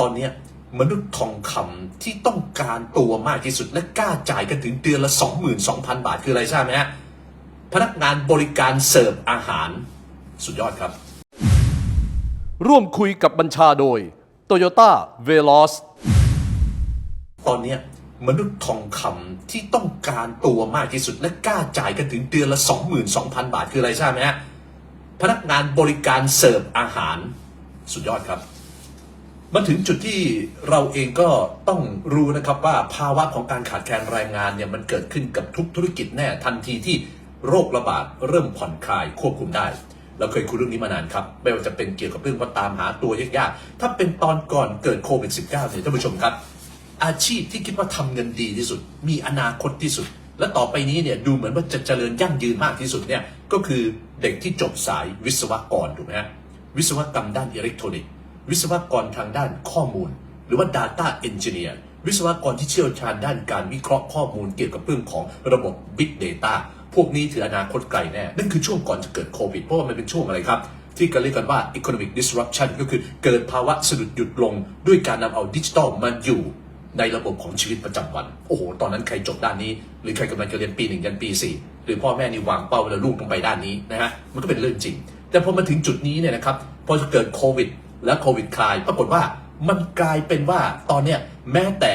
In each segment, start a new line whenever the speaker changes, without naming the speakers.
ตอนเนี้ยมนุษย์ทองคำที่ต้องการตัวมากที่สุดและกล้าจ่ายกันถึงเดือนละ 22,000 บาทคืออะไรทราบไหมฮะ พนักงานบริการเสิร์ฟอาหาร สุดยอดครับ
ร่วมคุยกับบัญชาโดย Toyota Veloz
ตอนเนี้ยมนุษย์ทองคำที่ต้องการตัวมากที่สุดและกล้าจ่ายกันถึงเดือนละ22,000บาทคืออะไรทราบไหมฮะพนักงานบริการเสิร์ฟอาหารสุดยอดครับ มาถึงจุดที่เราเองก็ต้องรู้นะครับว่าภาวะของการขาดแคลนแรงงานเนี่ยมันเกิดขึ้นกับทุกธุรกิจแน่ทันทีที่โรคระบาดเริ่มผ่อนคลายควบคุมได้ เราเคยคุยเรื่องนี้มานานครับ ไม่ว่าจะเป็นเกี่ยวกับเรื่องว่าตามหาตัวยากๆถ้าเป็นตอนก่อนเกิดโควิด -19 เนี่ยท่านผู้ชมครับ อาชีพที่คิดว่าทำเงินดีที่สุด มีอนาคตที่สุด และต่อไปนี้เนี่ยดูเหมือนว่าจะเจริญยั่งยืนมากที่สุดเนี่ยก็คือเด็กที่จบสายวิศวกรถูกไหมฮะวิศวกรรมด้านอิเล็กทรอนิกส์ วิศวกรทางด้านข้อมูล หรือว่า Data Engineer วิศวกรที่เชี่ยวชาญด้านการวิเคราะห์ข้อมูลเกี่ยวกับเรื่องของระบบ Big Data พวกนี้ถืออนาคตไกลแน่ นั่นคือช่วงก่อนจะเกิดโควิด เพราะว่ามันเป็นช่วงอะไรครับที่กันเรียกกันว่า economic disruption ก็คือเกิดภาวะสะดุดหยุดลง ด้วยการนำเอาดิจิทัลมาอยู่ในระบบของชีวิตประจำวัน โอ้โห ตอนนั้นใครจบด้านนี้ หรือใครกำลังจะเรียนปีหนึ่งยันปีสี่หรือพ่อแม่นี่วางเป้าไว้แล้วลูกต้องไปด้านนี้นะฮะ มันก็เป็นเรื่องจริง แต่พอมาถึงจุดนี้เนี่ยนะครับ พอจะเกิดโควิด และโควิดคลายปรากฏว่ามันกลายเป็นว่าตอนเนี้ยแม้แต่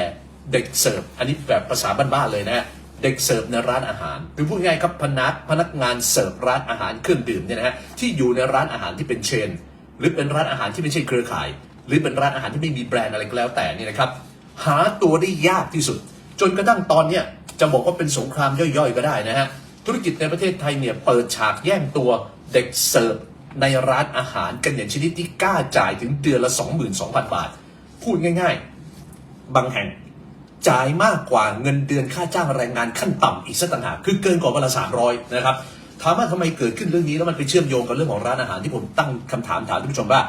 เด็กเสิร์ฟอันนี้แบบภาษาบ้านๆเลยนะฮะเด็กเสิร์ฟในร้านอาหารหรือพูดง่ายๆครับพนักพนักงานเสิร์ฟร้านอาหารเครื่องดื่มเนี่ยนะฮะที่อยู่ในร้านอาหารที่เป็นเชน หรือเป็นร้านอาหารที่ไม่ใช่เครือข่าย หรือเป็นร้านอาหารที่ไม่มีแบรนด์อะไรก็แล้วแต่นี่นะครับหาตัวได้ยากที่สุด จนกระทั่งตอนเนี้ยจะบอกว่าเป็นสงครามย่อยๆ ก็ได้นะฮะธุรกิจในประเทศไทยเนี่ยเปิดฉากแย่งตัวเด็กเสิร์ฟ ในร้านอาหารกันอย่างชนิดที่กล้าจ่ายถึงเดือนละ 22,000 บาท พูดง่ายๆ บางแห่งจ่ายมากกว่าเงินเดือนค่าจ้างแรงงานขั้นต่ำอีกสักต่างหากคือเกินกว่าวันละสามร้อยนะครับถามว่าทำไมเกิดขึ้นเรื่องนี้แล้วมันไปเชื่อมโยงกับเรื่องของร้านอาหารที่ผมตั้งคำถามถามท่านผู้ชมว่า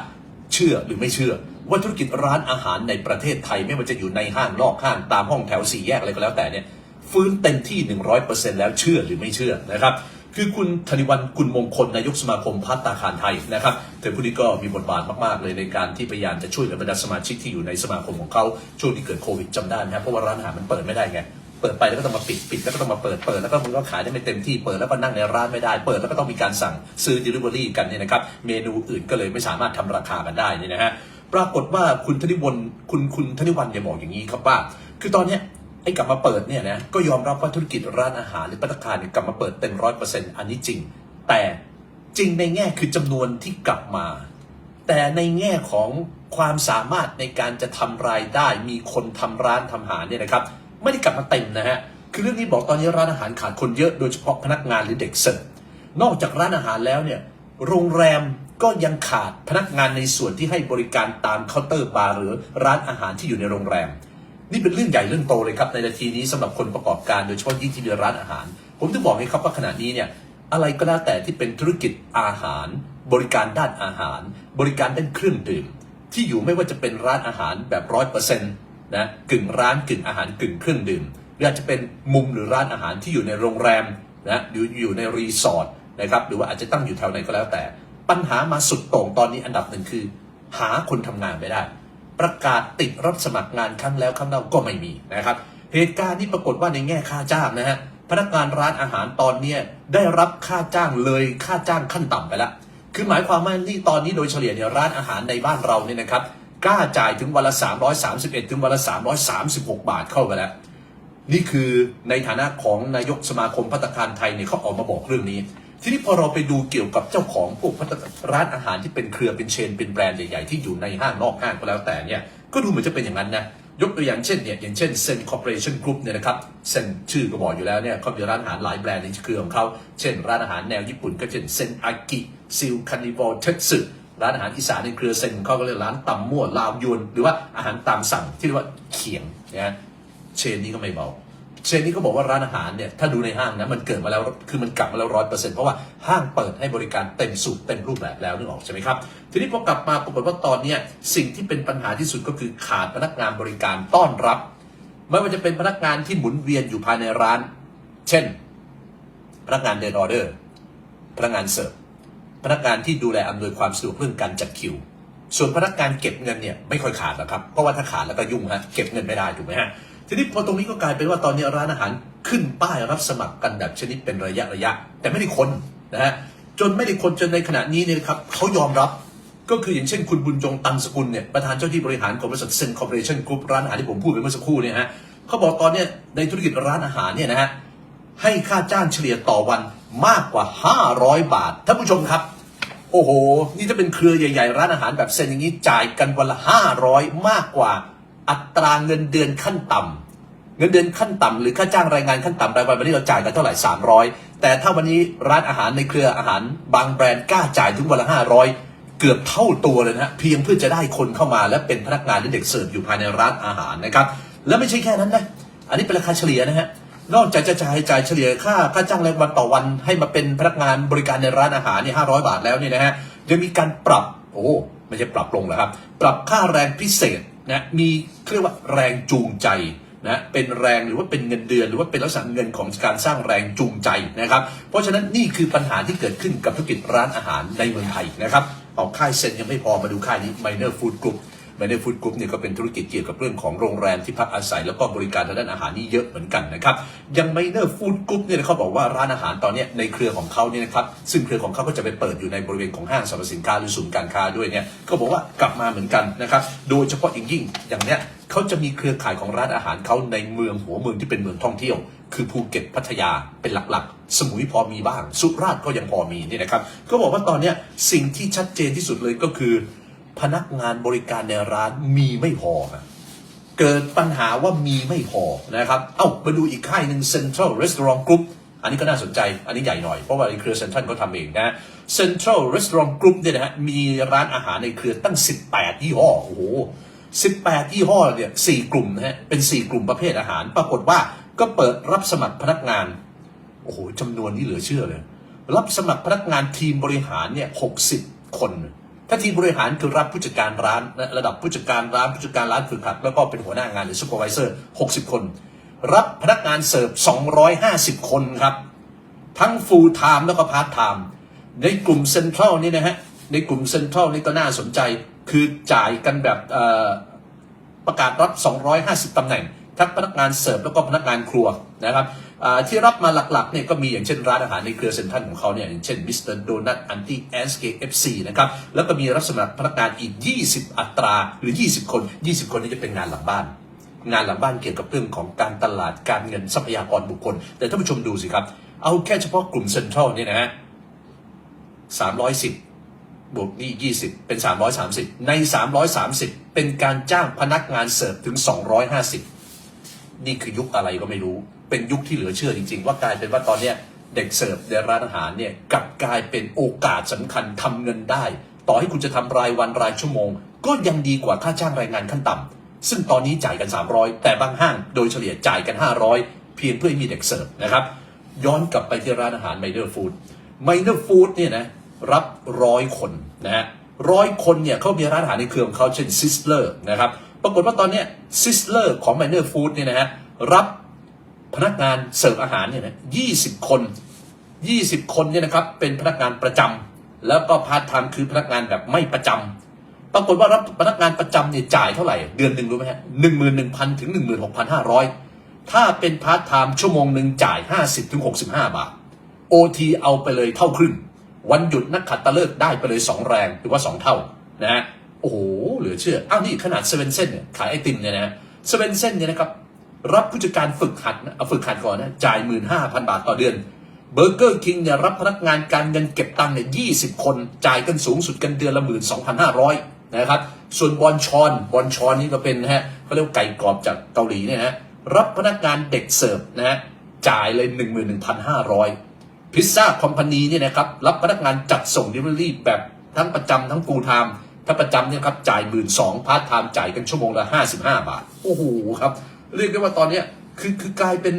เชื่อหรือไม่เชื่อ ว่าธุรกิจร้านอาหารในประเทศไทยไม่ว่าจะอยู่ในห้างนอกห้างตามห้องแถวสี่แยกอะไรก็แล้วแต่เนี่ยฟื้นเต็มที่ 100%แล้วเชื่อหรือไม่เชื่อนะครับ คือคุณธนิวันกุลมงคลนายกสมาคมพัตตาคารไทยนะครับเธอผู้นี้ก็มีบทบาทมากๆเลยในการที่พยายามจะช่วยเหลือบรรดาสมาชิกที่อยู่ในสมาคมของเขาช่วงที่เกิดโควิดจำได้นะครับเพราะว่าร้านอาหารมันเปิดไม่ได้ไงเปิดไปแล้วก็ต้องมาปิดปิดแล้วก็ต้องมาเปิดเปิดแล้วก็มันก็ขายได้ไม่เต็มที่เปิดแล้วก็นั่งในร้านไม่ได้ เปิดแล้วก็ต้องมีการสั่งซื้อ delivery กันเนี่ยนะครับเมนูอื่นก็เลยไม่สามารถทำราคากันได้นี่นะฮะปรากฏว่าคุณธนิวันคุณคุณธนิวันเนี่ยบอกอย่างนี้ครับว่า คือตอนเนี้ย ไอ้กลับมาเปิดเนี่ยนะก็ยอมรับว่าธุรกิจร้านอาหารหรือปัตคารเนี่ยกลับมาเปิดเต็มร้อยเปอร์เซ็นต์อันนี้จริง แต่จริงในแง่คือจำนวนที่กลับมา แต่ในแง่ของความสามารถในการจะทำรายได้มีคนทำร้านทำอาหารเนี่ยนะครับ ไม่ได้กลับมาเต็มนะฮะคือเรื่องนี้บอกตอนนี้ร้านอาหารขาดคนเยอะโดยเฉพาะพนักงานหรือเด็กเสิร์ฟนอกจากร้านอาหารแล้วเนี่ยโรงแรมก็ยังขาดพนักงานในส่วนที่ให้บริการตามเคาน์เตอร์บาร์หรือร้านอาหารที่อยู่ในโรงแรม นี่เป็นเรื่องใหญ่เรื่องโตเลยครับในนาทีนี้สำหรับคนประกอบการโดยเฉพาะยิ่งที่มีร้านอาหาร ผมจะบอกให้ครับว่าขณะนี้เนี่ยอะไรก็แล้วแต่ที่เป็นธุรกิจอาหาร บริการด้านอาหาร บริการด้านเครื่องดื่ม ที่อยู่ไม่ว่าจะเป็นร้านอาหารแบบร้อยเปอร์เซ็นต์นะกึ่งร้านกึ่งอาหารกึ่งเครื่องดื่มหรืออาจจะเป็นมุมหรือร้านอาหารที่อยู่ในโรงแรมนะหรืออยู่ในรีสอร์ทนะครับหรือว่าอาจจะตั้งอยู่แถวไหนก็แล้วแต่ ปัญหามาสุดโต่งตอนนี้อันดับหนึ่งคือ หาคนทำงานไม่ได้ ประกาศติดรับสมัครงานครั้งแล้วครั้งเล่าก็ไม่มีนะครับ เหตุการณ์นี้ปรากฏว่าในแง่ค่าจ้างนะฮะพนักงานร้านอาหารตอนเนี้ได้รับค่าจ้างเลยค่าจ้างขั้นต่ำไปแล้วคือหมายความว่านี่ตอนนี้โดยเฉลี่ยเนี่ยร้านอาหารในบ้านเราเนี่ยนะครับกล้าจ่ายถึงวันละ 331 ถึงวันละ 336 บาทเข้าไปแล้ว นี่คือในฐานะของนายกสมาคมพัตตาคารไทยเนี่ยเขาออกมาบอกเรื่องนี้ ทีนี้พอเราไปดูเกี่ยวกับเจ้าของพวกร้านอาหารที่เป็นเครือเป็นเชน เป็นแบรนด์ใหญ่ๆที่อยู่ในห้างนอกห้างก็แล้วแต่เนี่ยก็ดูเหมือนจะเป็นอย่างนั้นนะยกตัวอย่างเช่นเนี่ยอย่างเช่นเซนคอร์ปอเรชั่นกรุ๊ปเนี่ยนะครับเซนชื่อก็บอกอยู่แล้วเนี่ยเขามีร้านอาหารหลายแบรนด์ในเครือของเขาเช่น ร้านอาหารแนวญี่ปุ่นก็เช่นเซนอากิซิลคานิวอลเทสึร้านอาหารอีสานในเครือเซนเขาก็เรียกร้านตำมั่วลาวยวนหรือว่าอาหารตามสั่งที่เรียกว่าเขียงนะเชนนี้ก็ไม่เบา เชนนี้ก็บอกว่าร้านอาหารเนี่ยถ้าดูในห้างนะมันเกิดมาแล้วคือมันกลับมาแล้วร้อยเปอร์เซ็นต์เพราะว่าห้างเปิดให้บริการเต็มสูตรเต็มรูปแบบแล้วนึกออกใช่ไหมครับทีนี้พอกลับมาปรากฏว่าตอนนี้สิ่งที่เป็นปัญหาที่สุดก็คือขาดพนักงานบริการต้อนรับ ไม่ว่าจะเป็นพนักงานที่หมุนเวียนอยู่ภายในร้าน เช่น พนักงานเดินออเดอร์ พนักงานเสิร์ฟพนักงานที่ดูแลอำนวยความสะดวกเรื่องการจัดคิว ส่วนพนักงานเก็บเงินเนี่ยไม่ค่อยขาดหรอกครับเพราะว่าถ้าขาดแล้วก็ยุ่งฮะเก็บเงินไม่ได้ถูกไหมฮะ ทีนี้พอตรงนี้ก็กลายเป็นว่าตอนนี้ร้านอาหารขึ้นป้ายรับสมัครกันแบบชนิดเป็นระยะระยะ แต่ไม่ได้คนนะฮะจนไม่ได้คนจนในขณะนี้เนี่ยครับเขายอมรับก็คืออย่างเช่นคุณบุญจงตันสกุลเนี่ยประธานเจ้าที่บริหารของบริษัทเซนคอร์ปอเรชั่นกรุ๊ปร้านอาหารที่ผมพูดไปเมื่อสักครู่เนี่ยฮะเขาบอกตอนเนี้ยในธุรกิจร้านอาหารเนี่ยนะฮะให้ค่าจ้างเฉลี่ยต่อวันมากกว่า 500 บาทท่านผู้ชมครับ โอ้โห นี่ถ้าเป็นเครือใหญ่ ๆ ร้านอาหารแบบเซนอย่างนี้จ่ายกันวันละ 500 มากกว่า อัตราเงินเดือนขั้นต่ำเงินเดือนขั้นต่ำหรือค่าจ้างรายงานขั้นต่ำรายวันวันนี้เราจ่ายกันเท่าไหร่ 300 แต่ถ้าวันนี้ร้านอาหารในเครืออาหาร บางแบรนด์กล้าจ่ายถึงวันละ500 เกือบเท่าตัวเลยนะฮะเพียงเพื่อจะได้คนเข้ามาและเป็นพนักงานหรือเด็กเสิร์ฟอยู่ภายในร้านอาหารนะครับและไม่ใช่แค่นั้นนะอันนี้เป็นราคาเฉลี่ยนะฮะนอกจากจะจ่ายจ่ายเฉลี่ยค่าค่าจ้างรายวันต่อวันให้มาเป็นพนักงานบริการในร้านอาหารเนี่ยห้าร้อยบาทแล้วเนี่ยนะฮะยังมีการปรับโอ้ไม่ใช่ปรับลงเหรอครับ ปรับค่าแรงพิเศษนะมี เรียกว่าแรงจูงใจนะเป็นแรงหรือว่าเป็นเงินเดือน หรือว่าเป็นลักษณะเงินของการสร้างแรงจูงใจนะครับ เพราะฉะนั้นนี่คือปัญหาที่เกิดขึ้นกับธุรกิจร้านอาหารในเมืองไทยนะครับเอาค่ายเซนยังไม่พอมาดูค่ายนี้ Minor Food Group ไมเนอร์ฟู้ดกรุ๊ปเนี่ยก็เป็นธุรกิจเกี่ยวกับเรื่องของโรงแรมที่พักอาศัยแล้วก็บริการทางด้านอาหารนี่เยอะเหมือนกันนะครับยังไมเนอร์ฟู้ดกรุ๊ปเนี่ยเขาบอกว่าร้านอาหารตอนนี้ในเครือของเขาเนี่ยนะครับซึ่งเครือของเขาก็จะไปเปิดอยู่ในบริเวณของห้างสรรพสินค้าหรือศูนย์การค้าด้วยเนี่ยเขาบอกว่ากลับมาเหมือนกันนะครับโดยเฉพาะอย่างยิ่งอย่างเนี้ยเขาจะมีเครือข่ายของร้านอาหารเขาในเมืองหัวเมืองที่เป็นเมืองท่องเที่ยว คือภูเก็ตพัทยาเป็นหลักๆ สมุยพอมีบ้าง สุราษฎร์ก็ยังพอมีนี่นะครับเขาบอกว่าตอนนี้สิ่งที่ชัดเจนที่สุดเลยก็คือ พนักงานบริการในร้านมีไม่พอเกิดปัญหาว่ามีไม่พอนะครับ เอ้ามาดูอีกค่ายหนึ่ง Central Restaurant Group อันนี้ก็น่าสนใจ อันนี้ใหญ่หน่อย เพราะว่าในเครือเซ็นทรัลเขาทำเองนะ Central Restaurant Group เนี่ยนะฮะ มีร้านอาหารในเครือตั้ง 18 ยี่ห้อ โอ้โห 18 ยี่ห้อเนี่ย4กลุ่มนะฮะ เป็น 4 กลุ่มประเภทอาหาร ปรากฏว่าก็เปิดรับสมัครพนักงาน โอ้โหจำนวนนี้เหลือเชื่อเลย รับสมัครพนักงานทีมบริหารเนี่ย 60 คน ถ้าทีมบริหารคือรับผู้จัดการร้านระดับผู้จัดการร้านผู้จัดการร้านฝึกหัดแล้วก็เป็นหัวหน้างานหรือซูเปอร์วิเซอร์ 60 คน รับพนักงานเสิร์ฟ 250 คนครับ ทั้ง full time แล้วก็ part time ในกลุ่มเซ็นทรัลนี่นะฮะ ในกลุ่มเซ็นทรัลนี่ก็น่าสนใจคือจ่ายกันแบบประกาศรับ 250 ตำแหน่งทั้งพนักงานเสิร์ฟแล้วก็พนักงานครัวนะครับ ที่รับมาหลักๆเนี่ยก็มีอย่างเช่นร้านอาหารในเครือเซ็นทรัลของเขาเนี่ยอย่างเช่นมิสเตอร์โดนัทอันตี้แอนสเกเอฟซีนะครับแล้วก็มีรับสมัครพนักงานอีก 20 อัตราหรือ 20 คน 20 คนนี้จะเป็นงานหลังบ้าน งานหลังบ้านเกี่ยวกับเรื่องของการตลาดการเงินทรัพยากรบุคคล แต่ท่านผู้ชมดูสิครับ เอาแค่เฉพาะกลุ่มเซ็นทรัลเนี่ยนะฮะ310บวกนี่ 20 เป็น 330 ใน 330 เป็นการจ้างพนักงานเสิร์ฟถึง 250 นี่คือยุคอะไรก็ไม่รู้ เป็นยุคที่เหลือเชื่อจริง ๆ ว่ากลายเป็นว่าตอนเนี้ยเด็กเสิร์ฟในร้านอาหารเนี่ยกลับกลายเป็นโอกาสสำคัญทำเงินได้ ต่อให้คุณจะทำรายวันรายชั่วโมง ก็ยังดีกว่าค่าจ้างรายงานขั้นต่ำซึ่งตอนนี้จ่ายกัน 300 แต่บางห้างโดยเฉลี่ยจ่ายกัน 500 เพียงเพื่อให้มีเด็กเสิร์ฟนะครับย้อนกลับไปที่ร้านอาหารไมเนอร์ฟู้ดไมเนอร์ฟู้ดเนี่ยนะรับร้อยคนนะฮะร้อยคนเนี่ยเขามีร้านอาหารในเครือของเขาเช่นซิสเลอร์นะครับ ปรากฏว่าตอนนี้ซิสเลอร์ของไมเนอร์ฟู้ดเนี่ยนะฮะรับพนักงานเสิร์ฟอาหารเนี่ยนะ20คน 20 คนเนี่ยนะครับเป็นพนักงานประจำแล้วก็พาร์ทไทม์คือพนักงานแบบไม่ประจำปรากฏว่ารับพนักงานประจำเนี่ยจ่ายเท่าไหร่ เดือนหนึ่งรู้ไหมฮะหนึ่งหมื่นหนึ่งพันถึงหนึ่งหมื่นหกพันห้าร้อยถ้าเป็นพาร์ทไทม์ชั่วโมงหนึ่งจ่ายห้าสิบถึงหกสิบห้าบาทโอทีเอาไปเลยเท่าครึ่ง วันหยุดนักขัดตะเลิกได้ไปเลยสองแรงหรือว่าสองเท่านะฮะโอ้โห อเชื่อ อ้าวนี่ขนาดเซเว่นเซนเนี่ยขายไอติมเนี่ยนะเซเว่นเซนเนี่ยนะครับรับผู้จัดการฝึกหัดนะเอาฝึกหัดก่อนนะจ่ายหมื่นห้าพันบาทต่อเดือนเบอร์เกอร์คิงเนี่ยรับพนักงานการเงินเก็บตังค์เนี่ยยี่สิบคน จ่ายกันสูงสุดกันเดือนละหมื่นสองพันห้าร้อยนะครับ ส่วนบอลชอนบอลชอนนี่ก็เป็นนะฮะเขาเรียกไก่กรอบจากเกาหลีเนี่ยนะฮะรับพนักงานเด็กเสิร์ฟนะฮะจ่ายเลยหนึ่งหมื่นหนึ่งพันห้าร้อยพิซซ่าคอมพานีเนี่ยนะครับรับพนักงานจัดส่ง Delivery แบบทั้งประจำทั้ง full time ถ้าประจำเนี่ยครับจ่ายหมื่นสองพาร์ทไทม์จ่ายกันชั่วโมงละห้าสิบห้าบาท โอ้โหครับ เรียกได้ว่าตอนเนี้ยคือคือกลายเป็น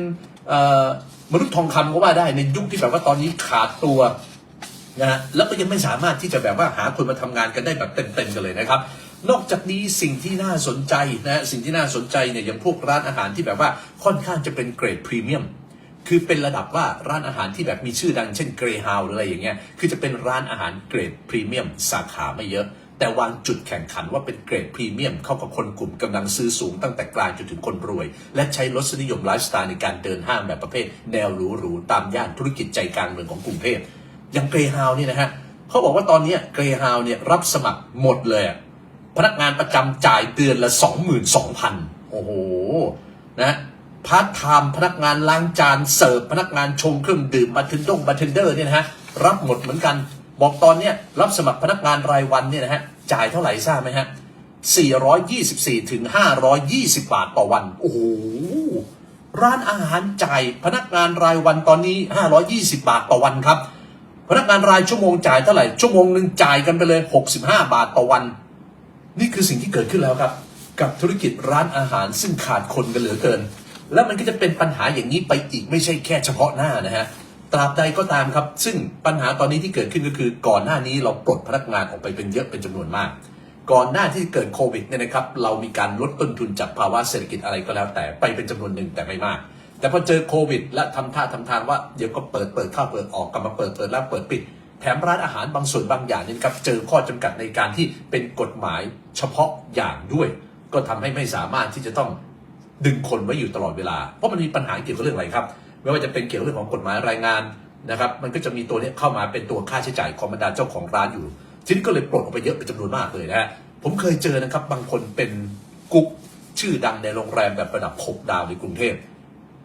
มนุษย์ทองคำก็ว่าได้ในยุคที่แบบว่าตอนนี้ขาดตัวนะฮะแล้วก็ยังไม่สามารถที่จะแบบว่าหาคนมาทำงานกันได้แบบเต็มๆกันเลยนะครับ นอกจากนี้สิ่งที่น่าสนใจนะฮะสิ่งที่น่าสนใจเนี่ยอย่างพวกร้านอาหารที่แบบว่าค่อนข้างจะเป็นเกรดพรีเมียมคือเป็นระดับว่าร้านอาหารที่แบบมีชื่อดังเช่นเกรฮาวหรืออะไรอย่างเงี้ยคือจะเป็นร้านอาหารเกรดพรีเมียมสาขาไม่เยอะ แต่วางจุดแข่งขันว่าเป็นเกรดพรีเมียมเข้ากับคนกลุ่มกำลังซื้อสูงตั้งแต่กลางจนถึงคนรวย และใช้รสนิยมไลฟ์สไตล์ในการเดินห้างแบบประเภท แนวหรูๆตามย่านธุรกิจใจกลางเมืองของกรุงเทพอย่างเกรฮาวนี่นะฮะเขาบอกว่าตอนนี้เกรฮาวเนี่ยรับสมัครหมดเลย พนักงานประจำจ่ายเดือนละ 22,000 โอ้โหนะพาร์ทไทม์พนักงานล้างจานเสิร์ฟพนักงานชงเครื่องดื่มบาร์เทนดงบาร์เทนเดอร์เนี่ยนะฮะรับหมดเหมือนกัน บอกตอนเนี้ยรับสมัครพนักงานรายวันเนี่ยนะฮะจ่ายเท่าไหร่ทราบไหมฮะ424ถึง520 บาทต่อวัน โอ้โห ร้านอาหารจ่ายพนักงานรายวันตอนนี้ 520 บาทต่อวันครับ พนักงานรายชั่วโมงจ่ายเท่าไหร่ ชั่วโมงหนึ่งจ่ายกันไปเลย 65 บาทต่อวัน นี่คือสิ่งที่เกิดขึ้นแล้วครับ กับธุรกิจร้านอาหารซึ่งขาดคนกันเหลือเกิน แล้วมันก็จะเป็นปัญหาอย่างนี้ไปอีกไม่ใช่แค่เฉพาะหน้านะฮะ ตราบใดก็ตามครับ ซึ่งปัญหาตอนนี้ที่เกิดขึ้นก็คือ ก่อนหน้านี้เราปลดพนักงานออกไปเป็นเยอะเป็นจำนวนมาก ก่อนหน้าที่เกิดโควิดเนี่ยนะครับเรามีการลดต้นทุนจากภาวะเศรษฐกิจอะไรก็แล้ว แต่ไปเป็นจำนวนหนึ่งแต่ไม่มาก แต่พอเจอโควิด และทำท่าทำทางว่าเดี๋ยวก็เปิดเปิดเข้าเปิดออกกลับมาเปิดเปิดแล้วเปิดปิด แถมร้านอาหารบางส่วนบางอย่างเนี่ยนครับเจอข้อจำกัดในการที่เป็นกฎหมายเฉพาะอย่างด้วย ก็ทำให้ไม่สามารถที่จะต้องดึงคนไว้อยู่ตลอดเวลา เพราะมันมีปัญหาเกี่ยวกับเรื่องอะไรครับ ไม่ว่าจะเป็นเกี่ยวกับเรื่องของกฎหมายรายงานนะครับ มันก็จะมีตัวนี้เข้ามาเป็นตัวค่าใช้จ่ายของบรรดาเจ้าของร้านอยู่ทีนี้ก็เลยปลดออกไปเยอะเป็นจำนวนมากเลยนะฮะผมเคยเจอนะครับบางคนเป็นกุ๊กชื่อดังในโรงแรมแบบระดับ6ดาวในกรุงเทพ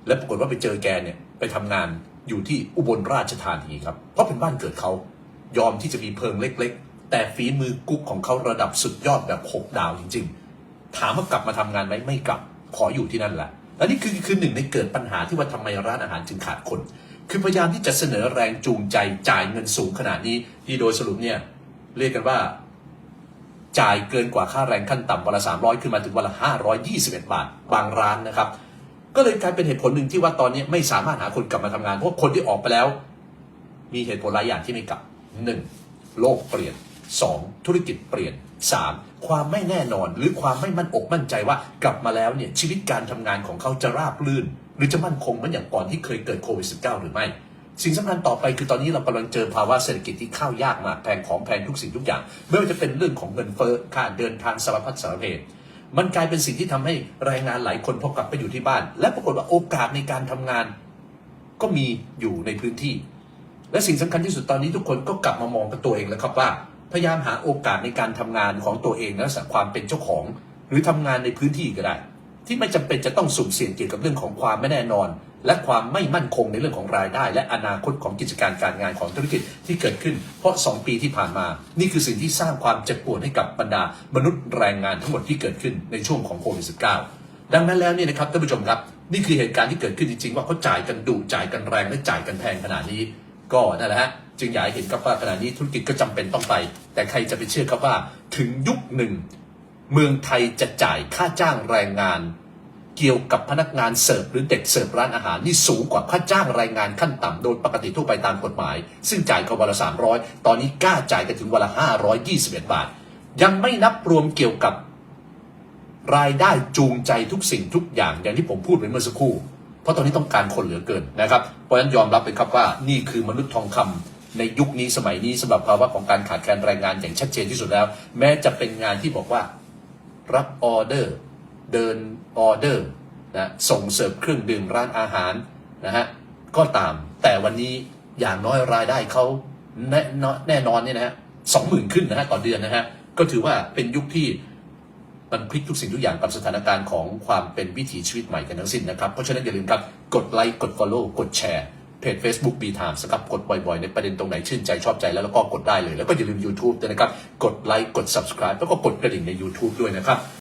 และปรากฏว่าไปเจอแกเนี่ยไปทำงานอยู่ที่อุบลราชธานีครับเพราะเป็นบ้านเกิดเขายอมที่จะมีเพิงเล็ก ๆ แต่ฝีมือกุ๊กของเขาระดับสุดยอดแบบ6ดาวจริง ๆ ถามว่ากลับมาทำงานไหมไม่กลับขออยู่ที่นั่นแหละ และนี่คือคือหนึ่งในเกิดปัญหาที่ว่าทำไมร้านอาหารจึงขาดคน คือพยายามที่จะเสนอแรงจูงใจจ่ายเงินสูงขนาดนี้ที่โดยสรุปเนี่ยเรียกกันว่า จ่ายเกินกว่าค่าแรงขั้นต่ำวันละ300 ขึ้นมาถึงวันละ521 บาท บางร้านนะครับ ก็เลยกลายเป็นเหตุผลหนึ่งที่ว่าตอนนี้ไม่สามารถหาคนกลับมาทำงานเพราะคนที่ออกไปแล้ว มีเหตุผลหลายอย่างที่ไม่กลับ 1. โลกเปลี่ยน 2. ธุรกิจเปลี่ยน 3. ความไม่แน่นอนหรือความไม่มั่นอกมั่นใจว่ากลับมาแล้วเนี่ยชีวิตการทำงานของเขาจะราบรื่น หรือจะมั่นคงเหมือนอย่างก่อนที่เคยเกิดโควิด -19 หรือไม่ สิ่งสำคัญต่อไปคือตอนนี้เรากำลังเจอภาวะเศรษฐกิจที่ข้าวยากมากแพงของแพงทุกสิ่งทุกอย่าง ไม่ว่าจะเป็นเรื่องของเงินเฟ้อค่าเดินทางสารพัดสารเพมันกลายเป็นสิ่งที่ทำให้แรงงานหลายคนพอกลับไปอยู่ที่บ้าน และปรากฏว่าโอกาสในการทำงาน ก็มีอยู่ในพื้นที่ และสิ่งสำคัญที่สุดตอนนี้ทุกคนก็กลับมามองกับตัวเองแล้วครับว่า พยายามหาโอกาสในการทำงานของตัวเองและสักความเป็นเจ้าของ หรือทำงานในพื้นที่ก็ได้ ที่ไม่จำเป็นจะต้องสุ่มเสี่ยงเกี่ยวกับเรื่องของความไม่แน่นอน และความไม่มั่นคงในเรื่องของรายได้ และอนาคตของกิจการการงานของธุรกิจที่เกิดขึ้น เพราะ 2 ปีที่ผ่านมา นี่คือสิ่งที่สร้างความเจ็บปวดให้กับบรรดา มนุษย์แรงงานทั้งหมดที่เกิดขึ้นในช่วงของโควิด -19 ดังนั้นแล้วเนี่ยนะครับท่านผู้ชมครับ นี่คือเหตุการณ์ที่เกิดขึ้นจริงๆว่าเขาจ่ายกันดุจ่ายกันแรงและจ่ายกันแพงขนาดนี้ ก็นั่นแหละฮะจึงอยากเห็นครับว่าขณะนี้ธุรกิจก็จำเป็นต้องไป แต่ใครจะไปเชื่อครับว่าถึงยุคหนึ่ง เมืองไทยจะจ่ายค่าจ้างแรงงาน เกี่ยวกับพนักงานเสิร์ฟหรือเด็กเสิร์ฟร้านอาหารนี่สูงกว่าค่าจ้างแรงงานขั้นต่ำโดยปกติทั่วไปตามกฎหมาย ซึ่งจ่ายกันวันละ300ตอนนี้กล้าจ่ายกันถึงวันละ521บาท ยังไม่นับรวมเกี่ยวกับรายได้จูงใจทุกสิ่งทุกอย่างอย่างที่ผมพูดไปเมื่อสักครู่ เพราะตอนนี้ต้องการคนเหลือเกินนะครับ เพราะฉะนั้นยอมรับเลยครับว่านี่คือมนุษย์ทองคำในยุคนี้สมัยนี้สำหรับภาวะของการขาดแคลนแรงงานอย่างชัดเจนที่สุดแล้ว แม้จะเป็นงานที่บอกว่า รับออเดอร์ เดินออเดอร์นะส่งเสิร์ฟเครื่องดื่มร้านอาหารนะฮะก็ตาม แต่วันนี้อย่างน้อยรายได้เขาแน่นอนแน่นอนเนี่ยนะฮะสองหมื่นขึ้นนะฮะต่อเดือนนะฮะก็ถือว่าเป็นยุคที่ มันพลิกทุกสิ่งทุกอย่างกับสถานการณ์ของความเป็นวิถีชีวิตใหม่กันทั้งสิ้นนะครับ เพราะฉะนั้นอย่าลืมครับ กดไลค์กด Follow กดแชร์เพจ Facebook B Times นะครับกดบ่อยๆ ในประเด็นตรงไหนชื่นใจชอบใจแล้วแล้วก็กดได้เลย แล้วก็อย่าลืม YouTube ด้วยนะครับ กดไลค์กด Subscribe แล้วก็กดกระดิ่งใน YouTube ด้วยนะครับ